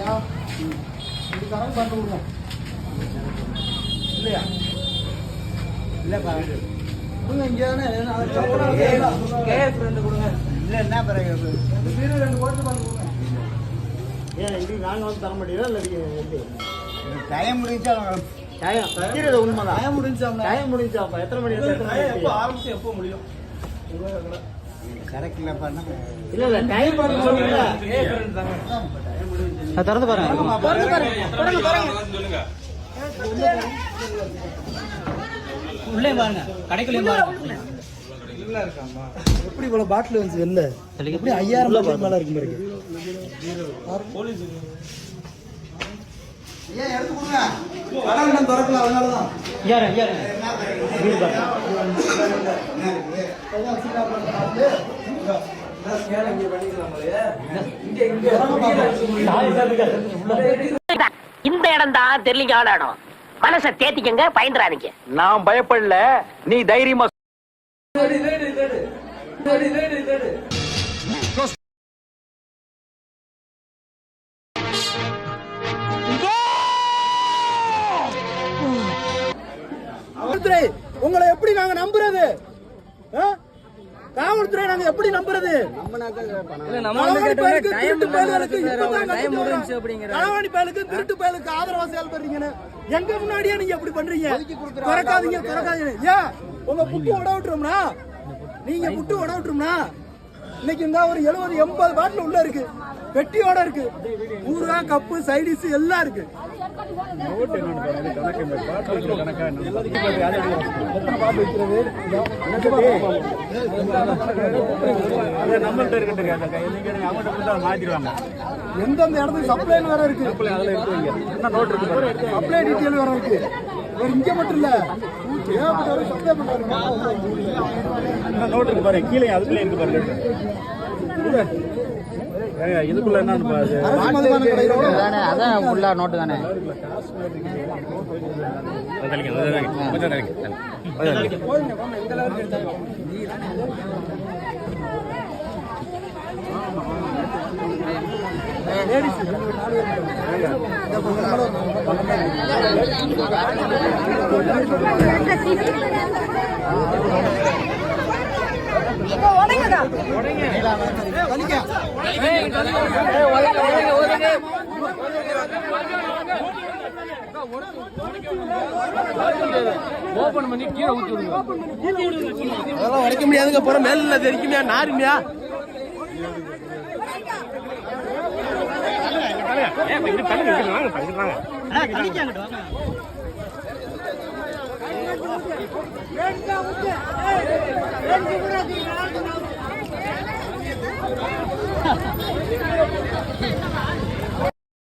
ஏன் இது கணக்கு பண்ணி விடுங்க இல்லையா? இல்லப்பா. கொடுங்க இங்கே தானே. கேஎஸ் ரெண்டு கொடுங்க. இல்ல என்ன பிறகு பீரோ ரெண்டு போட்டு பண்ணி கொடுங்க. ஏன் இது நாங்க வந்து தர முடியும் இல்ல டைம் முடிஞ்சா டைம் இருக்கிறது உண்மைதான் டைம் முடிஞ்சாம்னா? டைம் முடிஞ்சாப்பா எத்தனை மணி எப்போ ஆரம்பிச்சு எப்போ முடியும்? கரெக்ட். இல்லப்பா இல்ல இல்ல டைம் பண்ண சொல்லுங்க. திறந்து பாருங்க. உள்ளே பாருங்க கடைக்குள்ளே பாருங்க எப்படி இவ்வளவு பாட்டில் வந்துச்சு வெளில எப்படி ஐயாயிரம் பாட்டில் மேல இருக்கு பாருங்க. ஏன் எடுத்து கொடுங்க. கடை இன்னும் திறக்கல அதனாலதான். யாரு யாரு? வீடு பாருங்க. இந்த இடம் தான் தெரியலிங்கான இடம் மனசை தேத்திக்கங்க பயந்துறாதீங்க. நான் பயப்படல. நீ தைரியமா உங்களை எப்படி நாங்க நம்புறது? ஆ? காவல்துறை நாங்க எப்படி நம்புறது? களவாணி பயலுக்கு, திருட்டு பயலுக்கு ஆதரவா செயல்படுறீங்கன்னு எங்க முன்னாடியே நீங்க எப்படி பண்றீங்க? திறக்காதீங்க திறக்காதீங்க. ஏன்? உங்க புட்டு உட விட்டுரும்னா? நீங்க புட்டு உட விட்டுரும்னா? இன்னைக்கு இந்த ஒரு எழுபது எண்பது பாட்டில் உள்ள இருக்கு. பெட்டியோட இருக்கு. ஊறுகா கப்பு சைடிஸ் எல்லாம் இருக்கு. எத்தனை பாட்டில் வைக்கிறது நம்மள்ட்ட இருக்கட்டும் அவங்கள்ட்ட கொடுத்தா மாத்திடுவாங்க எந்தெந்த இடத்துக்கு சப்ளைன்னு வேற இருக்கு. என்ன நோட் இருக்கு சப்ளை டீட்டெயில் வேற இருக்கு மட்டும் ஏகப்பட்டவரை சப்ளை இருக்கு பாருங்க கீழே அதுக்குள்ளே இருக்கு பாருங்க இதுக்குள்ள என்னன்னு பாரு அரசு மதுபான கடையில அதான் ஃபுல்லா நோட்டு தானே அதெல்லாம் உடைக்க முடியாதுங்க போற மேல தெரிக்குமியா நாருமியா? ஏய்